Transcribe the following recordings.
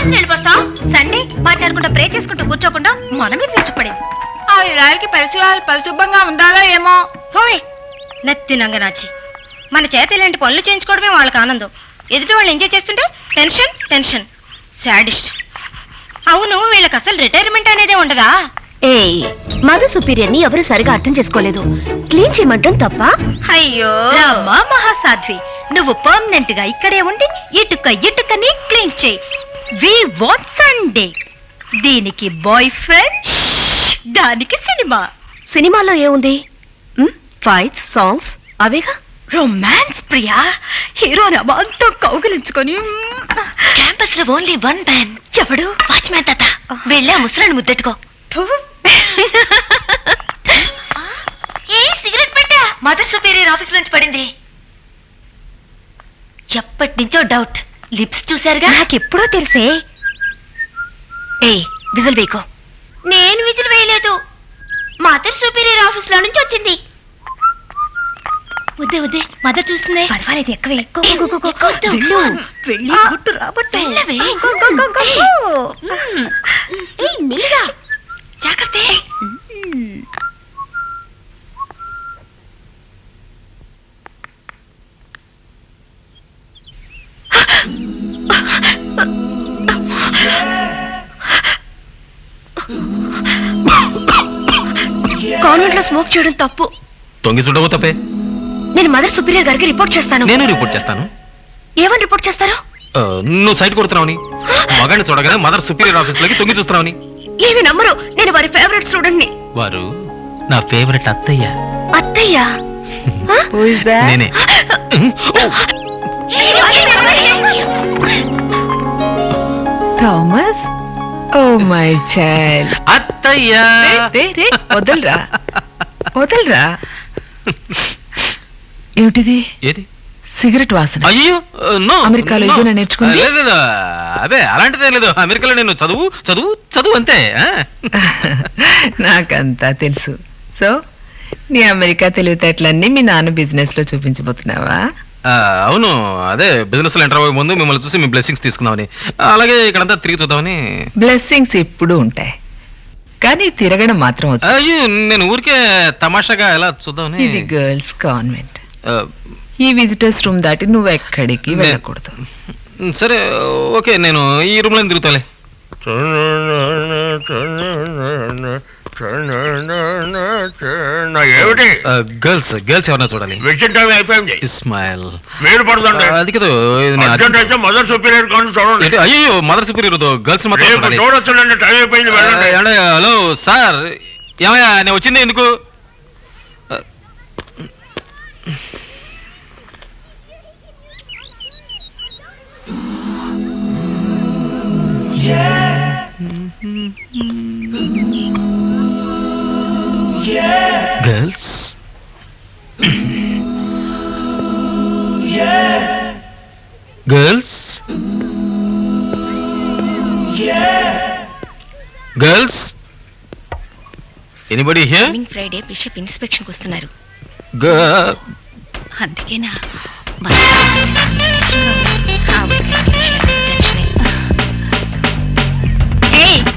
Bathroom వెళ్ళిపోస్తాం Sunday మాట్లాడుకుంటూ ప్రే చేసుకుంటూ కూర్చోకుండా మనమే పిలుచుపడింది ఆ ఇరాయికి పరిసరాలు పరిశుభ్రంగా ఉండాలో ఏమో? పోవే నత్తి నంగనాచి. మన చేత ఇలాంటి పనులు చేయించుకోవడమే వాళ్ళకి ఆనందం. ఎదుటి వాళ్ళు ఎంజాయ్ చేస్తుంటే టెన్షన్ టెన్షన్ సాడిస్ట్ అవును వీళ్ళకి అసలు రిటైర్మెంట్ అనేదే ఉండదా? ఏయ్ మదర్ సుపీరియర్ని ఎవరు సరిగా అర్థం చేసుకోలేదు. క్లీన్ చేయమంటాం తప్ప? అయ్యో! రామా మహాసాధ్వి నువ్వు పర్మనెంట్గా ఇక్కడే ఉండి ఇటుక ఇటుకని క్లీన్ చేయి. వి వాంట్ సండే దీనికి బాయ్ ఫ్రెండ్ దానికి సినిమా. సినిమాలో ఏముంది? ఫైట్స్ సాంగ్స్ అవేగా? రొమాన్స్ ప్రియా. హీరోని అమాంతం కౌగిలించుకొని క్యాంపస్లో ఓన్లీ వన్ మ్యాన్ ఎవడు? వాచ్మ్యాన్ తాత. వెళ్ళి ఆ ముసలాన్ని ముద్దెట్టుకో. ఏ సిగరెట్ పెట్టా? మదర్ సుపీరియర్ ఆఫీస్ నుంచి పడింది. ఎప్పటి నుంచో డౌట్ లిప్స్ చూసారుగా నాకెప్పుడో తెలిసే. ఏ విజిల్ వేయకో. నేను విజిల్ వేయలేదు. మదర్ సుపీరియర్ ఆఫీస్లో నుంచి వచ్చింది. వద్దే వద్దే మదర్ చూస్తుంది. పర్వాలేదు ఎక్కువ. వెళ్ళు. వెళ్ళి గుట్టు రాబట్టు. ఏయ్ జాగ్రత్త. కాన్వెంట్లో స్మోక్ చేయడం తప్పు. తొంగి చూడవు తప్పే. నేను మదర్ సుపీరియర్ గారికి రిపోర్ట్ చేస్తాను. నేను రిపోర్ట్ చేస్తాను. ఏమని రిపోర్ట్ చేస్తారు? ఆ, నువ్వు సైట్ కొడుతున్నావని. మగాడిని చూడగానే మదర్ సుపీరియర్ ఆఫీస్లోకి తొంగి చూస్తున్నావని. ఏమి నమ్మరు. నేను వారి ఫేవరెట్ స్టూడెంట్ని వారు నా ఫేవరెట్ అత్తయ్య. అత్తయ్య? నేనే. Oh, Thomas oh my child అత్తయ్య రే రే వదలరా వదలరా ఏమిటిది ఏది సిగరెట్ వాసన అయ్యో నో అమెరికాలో. ఇదేనా నేర్చుకుంది? లేదు, అదే అలాంటిదే లేదు అమెరికాలో నేను చదువు చదువు చదువు అంతే? నాకంతా తెలుసు. సో నీ అమెరికా తెలివితేటలన్నీ మీ నాన్న బిజినెస్లో చూపించబోతున్నావా? అవును అదే బిజినెస్లో ఎంటర్ అవ్వే ముందు మిమ్మల్ని చూసి మీ బ్లెస్సింగ్స్ తీసుకుందామని. అలాగే ఇక్కడంతా తిరిగి చూద్దామని. బ్లెస్సింగ్స్ ఎప్పుడూ ఉంటాయి. కానీ తిరగడం మాత్రం. అయ్యో నేను ఊరికే తమాషాగా ఎలా చూద్దామని. ఇది గర్ల్స్ కాన్వెంట్ ఈ విజిటర్స్ రూమ్ దాటి నువ్వు ఎక్కడికి వెళ్ళకూడదు. సరే ఓకే నేను ఈ రూమ్లో తిరుగుతాలే ఏమిటి గర్ల్స్ గర్ల్స్ ఎవరైనా చూడాలి వెచ్చిన టైం అయిపోయింది ఇస్మాయిల్ మీరు పడుతుంది అది కదా అర్జెంట్ అయితే మదర్ సుపీరియర్ కానీ చూడండి అయ్యో మదర్ సుపీరియర్ గర్ల్స్ మాత్రం చూడొచ్చు టైం అయిపోయింది హలో సార్ ఏమయ్యా నేను వచ్చింది ఎందుకు girls girls girls anybody here coming Friday bishop inspection వస్తున్నారు గర్ల్ అందుకేనా?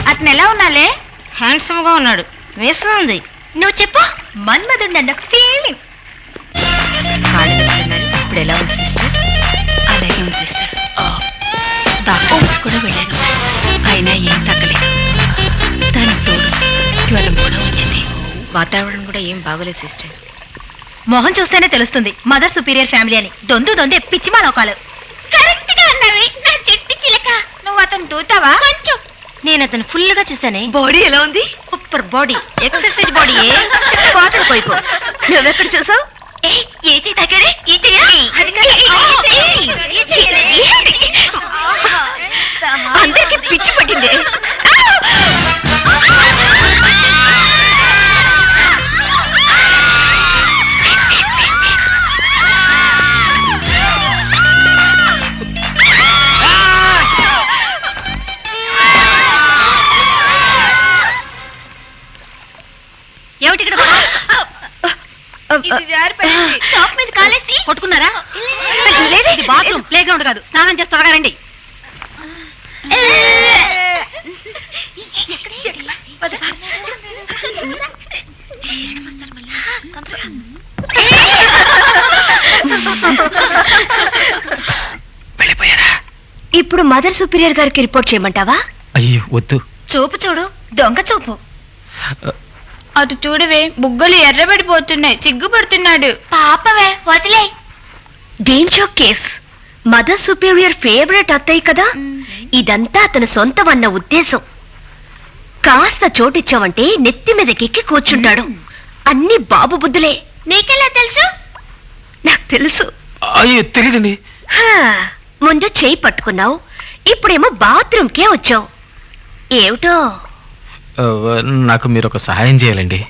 అతను ఎలా ఉన్నాలే? హ్యాండ్సమ్గా ఉన్నాడు. వేస్తుంది నువ్వు చెప్పు. మన్మధుడు అన్న ఫీలింగ్ ఇప్పుడు ఎలా ఉంది సిస్టర్? అలాగే ఉంది సిస్టర్. డాక్టర్ కూడా వెళ్ళాను. అయినా ఏం తగ్గలేదు. దానికి తోడు జ్వరం కూడా వచ్చింది. వాతావరణం కూడా ఏం బాగోలేదు సిస్టర్. మొహం చూస్తేనే తెలుస్తుంది. మదర్ సుపీరియర్ ఫ్యామిలీ అని. దొందు దొందే పిచ్చిమా లోకాలు కరెక్ట్గా అన్నవి. నా చెట్టు చిలక. నువ్వు అతను దూతావా? కొంచెం. నేను అతను ఫుల్గా చూసానే బాడీ ఎలా ఉంది సూపర్ బాడీ ఎక్సర్సైజ్ బాడీ పాటలు పోయిపో నువ్వెక్కడ చూసావు ఏ చెయ్యి తగ్గడే ఈ చెయ్యా అందరికి పిచ్చి పట్టింది టాప్ మీద కాలేసి. కొట్టుకున్నారా? లేదు. ఇది బాత్రూమ్. ప్లే గ్రౌండ్ కాదు. స్నానం చేసి త్వరగా రండి. ఇప్పుడు మదర్ సుపీరియర్ గారికి రిపోర్ట్ చేయమంటావా? అయ్యో వద్దు. చూపు చూడు దొంగ చూపు. అటు చూడవే బుగ్గలు ఎర్రబడిపోతున్నాయి సిగ్గుపడుతున్నాడు పాపవే వదిలే. Danger case mother superior favourite అత్తయ్య కదా? ఇదంతా అతని సొంతమన్న ఉద్దేశం. కాస్త చోటిచ్చావంటే నెత్తి మీదకెక్కి కూర్చుంటాడు. అన్ని బాబు బుద్ధులే. నీకెలా తెలుసు? నాకు తెలుసు. అయ్యో తెలియదండి హా, ముందు చేయి పట్టుకున్నావు ఇప్పుడేమో బాత్రూమ్కే వచ్చావు. ఏమిటో? నాకు మీరు ఒక సహాయం చేయాలండి.